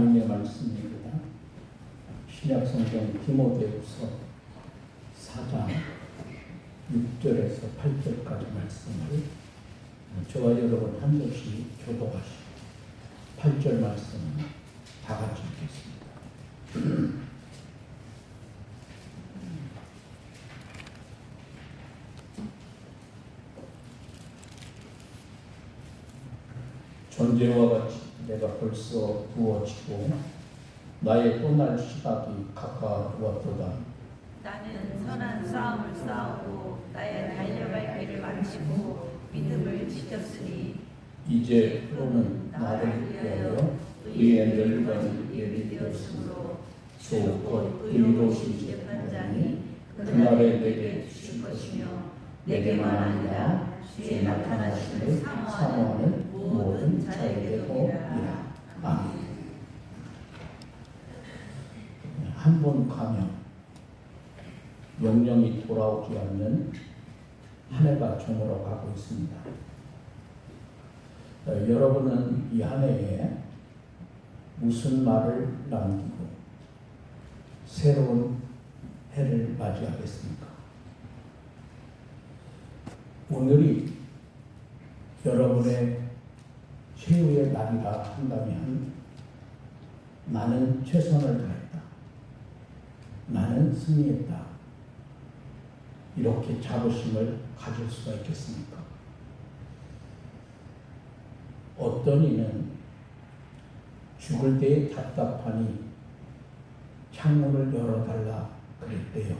하나님의 말씀입니다. 신약 성경 디모데후서 4장 6절에서 8절까지 말씀을 저와 여러분 한 절씩 교도하시고 8절 말씀은 다 같이 읽겠습니다. 존재와 같이 내가 벌써 부어지고 나의 떠날 시각이 가까웠도다. 나는 선한 싸움을 싸우고 나의 달려갈 길을 마치고 믿음을 지켰으니 이제 프로는 나를 위하여 의의 멸관이 예비되었으므로 주곧 의로우신 재판장이 그날에 내게 주실 것이며 내게만 아니라 주의 나타나심을 사모하는 모든 자에게도 이라. 아멘. 한번 가면 영영이 돌아오지 않는 한 해가 저물어 가고 있습니다. 어, 여러분은 이 한 해에 무슨 말을 남기고 새로운 해를 맞이하겠습니까? 오늘이 여러분의 최후의 날이라 한다면 나는 최선을 다했다. 나는 승리했다. 이렇게 자부심을 가질 수가 있겠습니까? 어떤 이는 죽을 때에 답답하니 창문을 열어달라 그랬대요.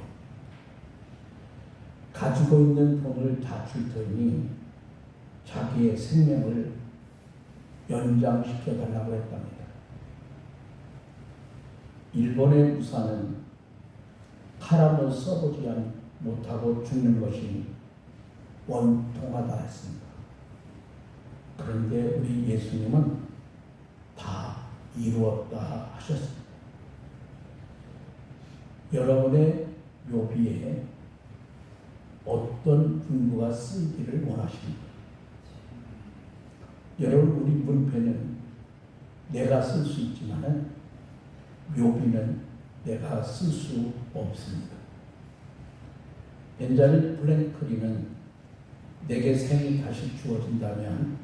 가지고 있는 돈을 다 줄 테니 자기의 생명을 연장시켜 달라고 했답니다. 일본의 무사는 칼 한번 써보지 못하고 죽는 것이 원통하다 했습니다. 그런데 우리 예수님은 다 이루었다 하셨습니다. 여러분의 묘비에 어떤 분부가 쓰이기를 원하십니까? 여러분 우리 문패는 내가 쓸 수 있지만은 묘비는 내가 쓸 수 없습니다. 벤자민 플랭크린은 내게 생이 다시 주어진다면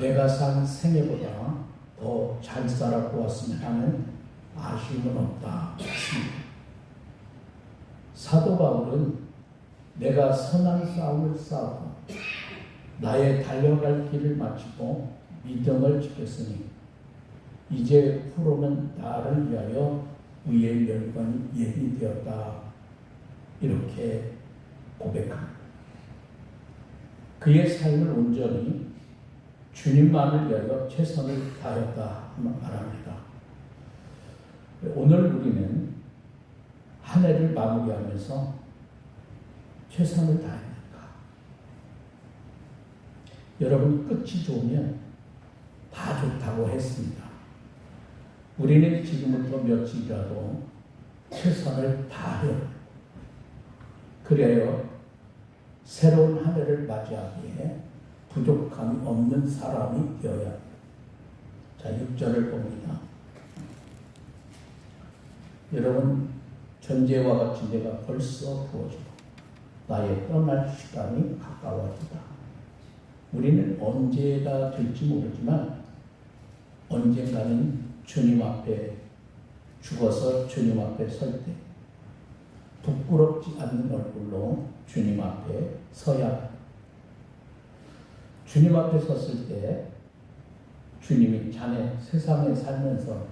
내가 산 생애보다 더 잘 살아보았으면 하는 아쉬움은 없다. 사도 바울은 내가 선한 싸움을 싸우고 나의 달려갈 길을 마치고 믿음을 지켰으니 이제 후로는 나를 위하여 의의 멸관이 예비되었다 이렇게 고백합니다. 그의 삶을 온전히 주님만을 위하여 최선을 다했다 말합니다. 오늘 우리는 한 해를 마무리하면서 최선을 다했는가? 여러분 끝이 좋으면 다 좋다고 했습니다. 우리는 지금부터 며칠이라도 최선을 다해요. 그래요. 새로운 한 해를 맞이하기에 부족함이 없는 사람이 되어야. 자, 6절을 봅니다. 여러분, 전제와 같이 내가 벌써 부어지고 나의 떠날 시간이 가까워지다. 우리는 언제가 될지 모르지만 언젠가는 주님 앞에 죽어서 주님 앞에 설 때 부끄럽지 않는 얼굴로 주님 앞에 서야. 주님 앞에 섰을 때 주님이 자네 세상에 살면서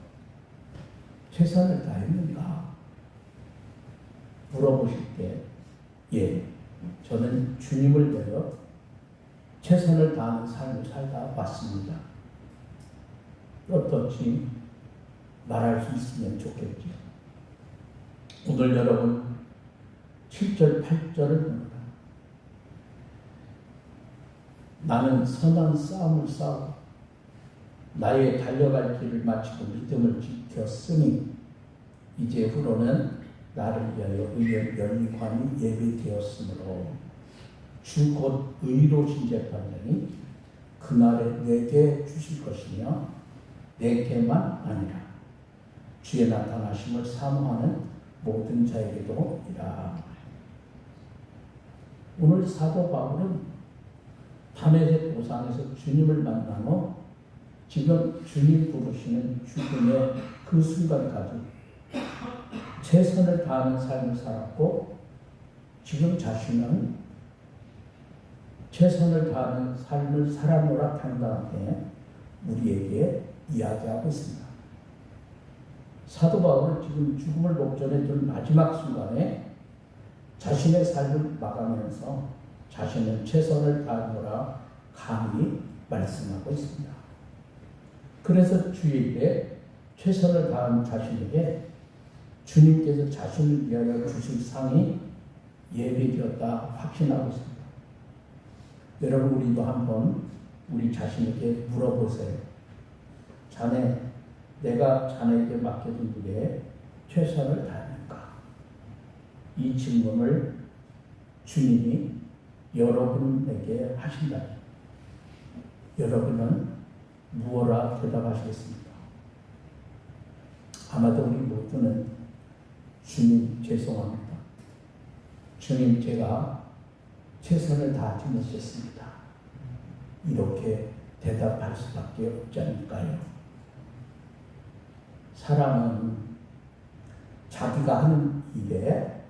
최선을 다했는가? 물어보실 때, 예, 저는 주님을 위하여 최선을 다하는 삶을 살다 왔습니다. 어떻지 말할 수 있으면 좋겠죠. 오늘 여러분 7절, 8절을 봅니다. 나는 선한 싸움을 싸우고 나의 달려갈 길을 마치고 믿음을 지켰으니 이제 후로는 나를 위하여 의의 연관이 예비되었으므로 주 곧 의로신 재판장이 그날에 내게 주실 것이며 내게만 아니라 주의 나타나심을 사모하는 모든 자에게도 이라. 오늘 사도 바울은 담에색 도상에서 주님을 후 지금 주님 부르시는 죽음의 그 순간까지 최선을 다하는 삶을 살았고 지금 자신은 최선을 다하는 삶을 살아노라 당당하게 우리에게 이야기하고 있습니다. 사도 바울은 지금 죽음을 목전에 둔 마지막 순간에 자신의 삶을 마감하면서 자신은 최선을 다하노라 감히 말씀하고 있습니다. 그래서 주에게 최선을 다한 자신에게 주님께서 자신을 위하여 주실 상이 예비되었다 확신하고 있습니다. 여러분 우리도 한번 우리 자신에게 물어보세요. 자네, 내가 자네에게 맡겨둔 일에 최선을 다했는가? 이 질문을 주님이 여러분에게 하신다. 여러분은 무엇라 대답하시겠습니까? 아마도 우리 모두는 주님 죄송합니다. 주님 제가 최선을 다하지 못했습니다. 이렇게 대답할 수밖에 없지 않을까요? 사람은 자기가 하는 일에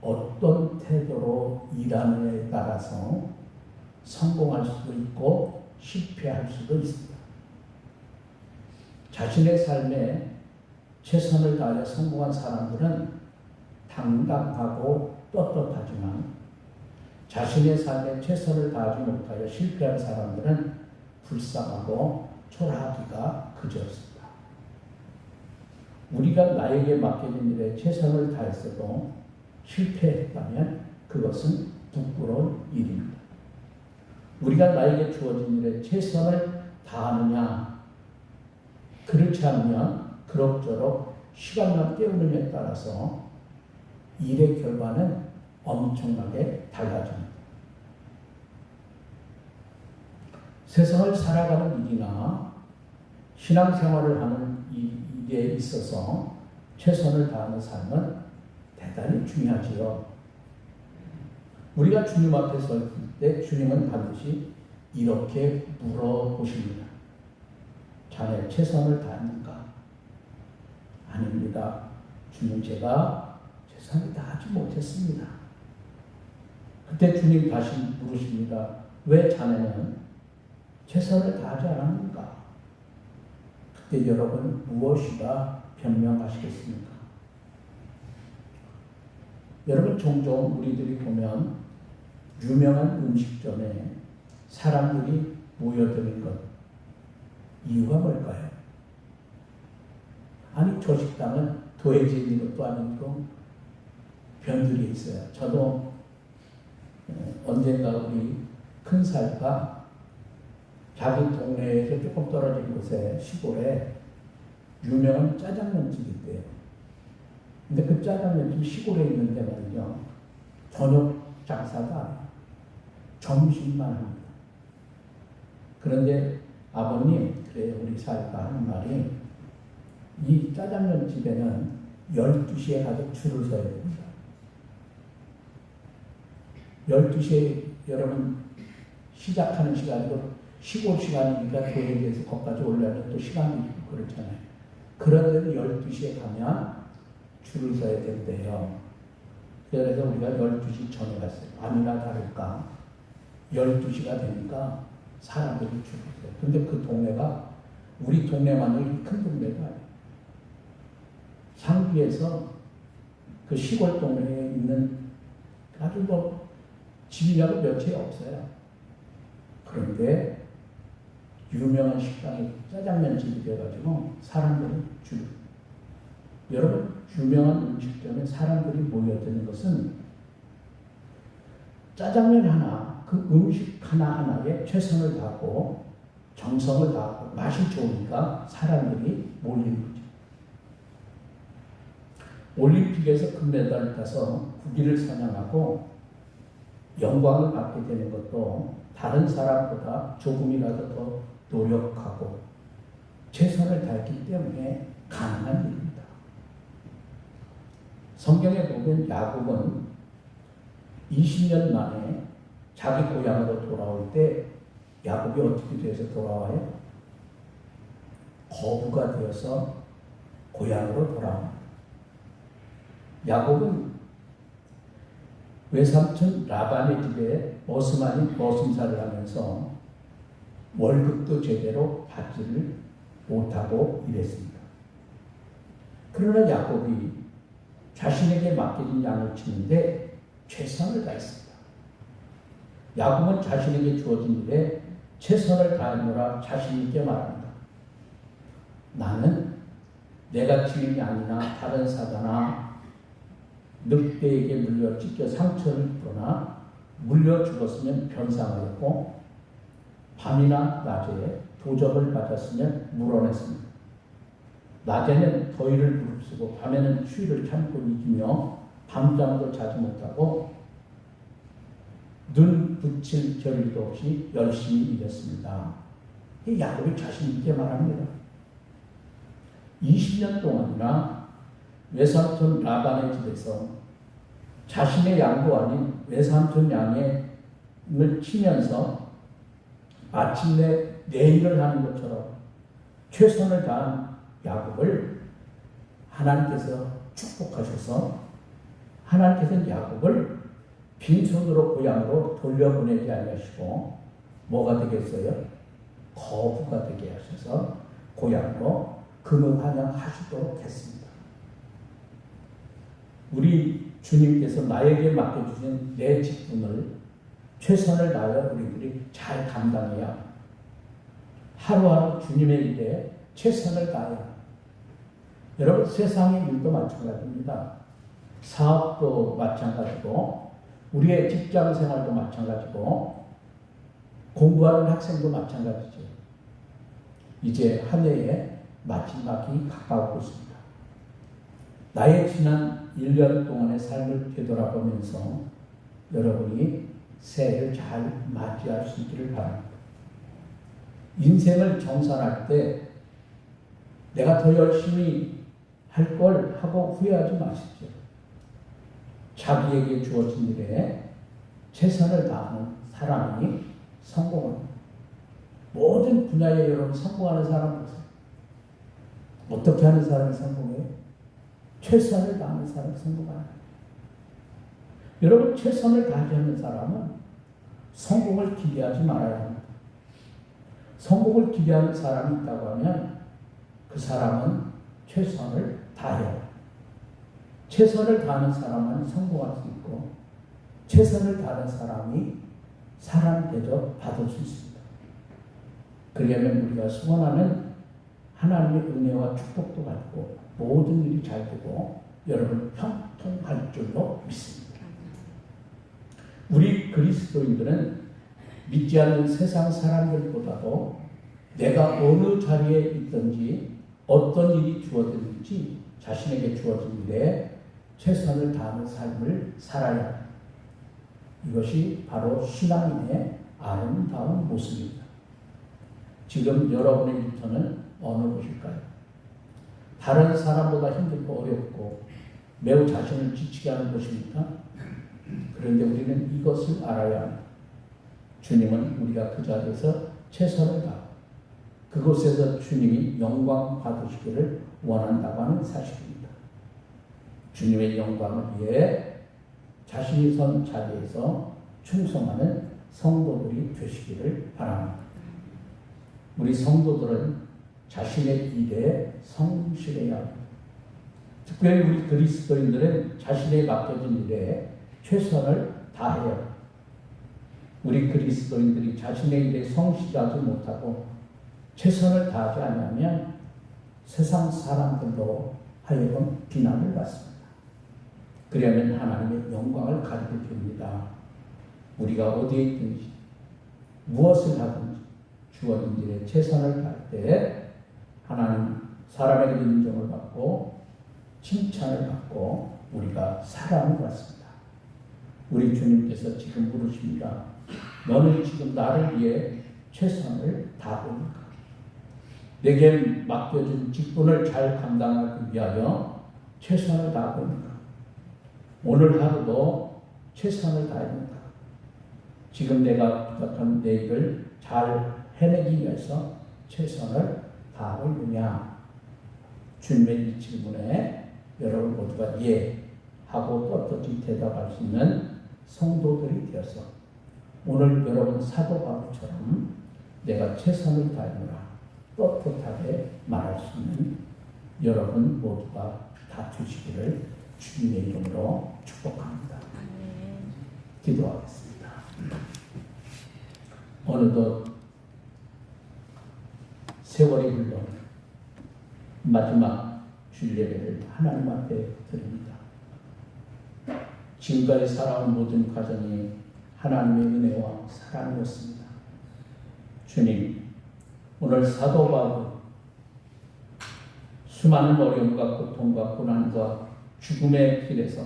어떤 태도로 일하느냐에 따라서 성공할 수도 있고 실패할 수도 있습니다. 자신의 삶에 최선을 다하여 성공한 사람들은 당당하고 떳떳하지만 자신의 삶에 최선을 다하지 못하여 실패한 사람들은 불쌍하고 초라하기가 그지없습니다. 우리가 나에게 맡겨진 일에 최선을 다했어도 실패했다면 그것은 부끄러운 일입니다. 우리가 나에게 주어진 일에 최선을 다하느냐, 그렇지 않으면 그럭저럭 시간만 때우느냐에 따라서 일의 결과는 엄청나게 달라집니다. 세상을 살아가는 일이나 신앙생활을 하는 일에 있어서 최선을 다하는 삶은 대단히 중요하지요. 우리가 주님 앞에 설 때 주님은 반드시 이렇게 물어보십니다. 자네 최선을 다했는가? 아닙니다. 주님 제가 최선을 다하지 못했습니다. 그때 주님 다시 물으십니다. 왜 자네는 최선을 다하지 않았는가? 그때 여러분 무엇이라 변명하시겠습니까? 여러분 종종 우리들이 보면 유명한 음식점에 사람들이 모여드는 것 이유가 뭘까요? 아니 저 식당은 도해져 있는 것도 아니고 변들이 있어요. 저도 어, 언젠가 우리 큰 살가 자기 동네에서 조금 떨어진 곳에 시골에 유명한 짜장면 집이 있대요. 근데 그 짜장면 집 시골에 있는데 말이죠. 저녁 장사가. 점심만 합니다. 그런데 아버님, 그래 우리 살가 하는 말이 이 짜장면 집에는 12시에 가서 줄을 서야 됩니다. 12시에 여러분 시작하는 시간이고 시골 시간이니까 도에게서 거기까지 올라면 또 시간이 있고 그렇잖아요. 그런데도 12시에 가면 줄을 서야 된대요. 그래서 우리가 12시 전에 갔어요. 아니나 다를까 12시가 되니까 사람들이 줄을 서요. 근데 그 동네가 우리 동네만이 큰 동네가 아니에요. 상주에서 그 시골 동네에 있는 아주 뭐 집이라고 몇 채 없어요. 그런데 유명한 식당이 짜장면 집이 돼가지고 사람들이 줄. 여러분 유명한 음식점에 사람들이 모여드는 것은 짜장면 하나, 그 음식 하나하나에 최선을 다하고 정성을 다하고 맛이 좋으니까 사람들이 몰리는 거죠. 올림픽에서 금메달을 따서 국기를 사냥하고 영광을 받게 되는 것도 다른 사람보다 조금이라도 더 노력하고 최선을 다했기 때문에 가능한 일입니다. 성경에 보면 야곱은 20년 만에 자기 고향으로 돌아올 때 야곱이 어떻게 돼서 돌아와요? 거부가 되어서 고향으로 돌아옵니다. 야곱은 외삼촌 라반의 집에 머슴아닌 머슴살을 하면서 월급도 제대로 받지를 못하고 일했습니다. 그러나 야곱이 자신에게 맡겨진 양을 치는데 최선을 다했습니다. 야곱은 자신에게 주어진 일에 최선을 다하노라 자신 있게 말합니다. 나는 내가 치는 양이나 다른 사자나 늑대에게 물려 찢겨 상처를 입거나 물려 죽었으면 변상하였고 밤이나 낮에 도적을 맞았으면 물어냈습니다. 낮에는 더위를 무릅쓰고 밤에는 추위를 참고 이기며 밤잠도 자지 못하고 눈 붙일 겨를도 없이 열심히 일했습니다. 이 야곱이 자신 있게 말합니다. 20년 동안이나 외삼촌 라반의 집에서 자신의 양도 아닌 외삼촌 양을 치면서 마침내 내 일을 하는 것처럼 최선을 다한 야곱을 하나님께서 축복하셔서 하나님께서는 야곱을 빈손으로 고향으로 돌려보내지 아니하시고 뭐가 되겠어요? 거부가 되게 하셔서 고향으로 금을 환영하시도록 했습니다. 우리 주님께서 나에게 맡겨주신 내 직분을 최선을 다하여 우리들이 잘 감당해야 하루하루 주님의 일에 최선을 다해야 여러분 세상의 일도 마찬가지입니다. 사업도 마찬가지고 우리의 직장 생활도 마찬가지고 공부하는 학생도 마찬가지죠. 이제 한 해의 마지막이 가까우고 있습니다. 나의 지난 1년 동안의 삶을 되돌아보면서 여러분이 새해를 잘 맞이할 수 있기를 바랍니다. 인생을 정산할 때 내가 더 열심히 할 걸 하고 후회하지 마십시오. 자기에게 주어진 일에 최선을 다하는 사람이 성공합니다. 모든 분야에 여러분 성공하는 사람 보세요. 어떻게 하는 사람이 성공해요? 최선을 다하는 사람이 성공합니다. 여러분 최선을 다하지 않는 사람은 성공을 기대하지 말아야 합니다. 성공을 기대하는 사람이 있다고 하면 그 사람은 최선을 다해요. 최선을 다하는 사람은 성공할 수 있고 최선을 다하는 사람이 사람 대접 받을 수 있습니다. 그러려면 우리가 소원하는 하나님의 은혜와 축복도 받고 모든 일이 잘 되고 여러분 형통할 줄로 믿습니다. 우리 그리스도인들은 믿지 않는 세상 사람들보다도 내가 어느 자리에 있든지 어떤 일이 주어졌는지 자신에게 주어진 일에 최선을 다하는 삶을 살아야 합니다. 이것이 바로 신앙인의 아름다운 모습입니다. 지금 여러분의 일터는 어느 곳일까요? 다른 사람보다 힘들고 어렵고 매우 자신을 지치게 하는 것입니까? 그런데 우리는 이것을 알아야 합니다. 주님은 우리가 그 자리에서 최선을 다하고 그곳에서 주님이 영광 받으시기를 원한다고 하는 사실입니다. 주님의 영광을 위해 자신이 선 자리에서 충성하는 성도들이 되시기를 바랍니다. 우리 성도들은 자신의 일에 성실해야 합니다. 특별히 우리 그리스도인들은 자신의 맡겨진 일에 최선을 다해요. 우리 그리스도인들이 자신의 일에 성실하지 못하고 최선을 다하지 않으면 세상 사람들로 하여금 비난을 받습니다. 그러면 하나님의 영광을 가리게 됩니다. 우리가 어디에 있든지 무엇을 하든지 주어진 일에 최선을 다할 때 하나님 사람에게 인정을 받고 칭찬을 받고 우리가 사랑을 받습니다. 우리 주님께서 지금 물으십니다. 너는 지금 나를 위해 최선을 다하니까 내게 맡겨진 직분을 잘 감당하기 위하여 최선을 있는가? 오늘 하루도 최선을 다합니다. 지금 내가 부탁한 내 일을 잘 해내기 위해서 최선을 다하고 있느냐? 주님의 이 질문에 여러분 모두가 예 하고 떳떳이 대답할 수 있는 성도들이 되어서 오늘 여러분 사도 바울처럼 내가 최선을 다하노라 떳떳하게 말할 수 있는 여러분 모두가 다 되시기를 주님의 이름으로 축복합니다. 기도하겠습니다. 어느덧 세월이 흘러 마지막 주일예배를 하나님 앞에 드립니다. 지금까지 살아온 모든 가정이 하나님의 은혜와 사랑이었습니다. 주님, 오늘 사도 바울 수많은 어려움과 고통과 고난과 죽음의 길에서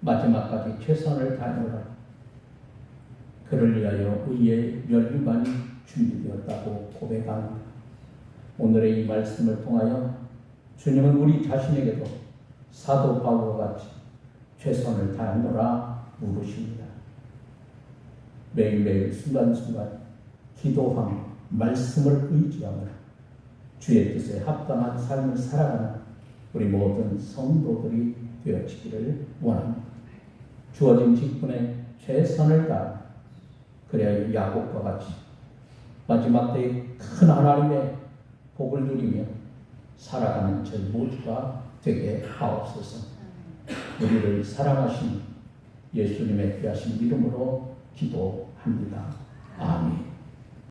마지막까지 최선을 다하노라. 그를 위하여 의의 멸류관이 준비되었다고 고백합니다. 오늘의 이 말씀을 통하여 주님은 우리 자신에게도 사도 바울과 같이 최선을 다하노라 물으십니다. 매일매일 순간순간 기도하며 말씀을 의지하며 주의 뜻에 합당한 삶을 살아가는 우리 모든 성도들이 되어지기를 원합니다. 주어진 직분에 최선을 다하며 그래야 야곱과 같이 마지막 때에 큰 하나님의 복을 누리며 살아가는 저희 모두가 되게 하옵소서. 우리를 사랑하신 예수님의 귀하신 이름으로 기도합니다. 아멘.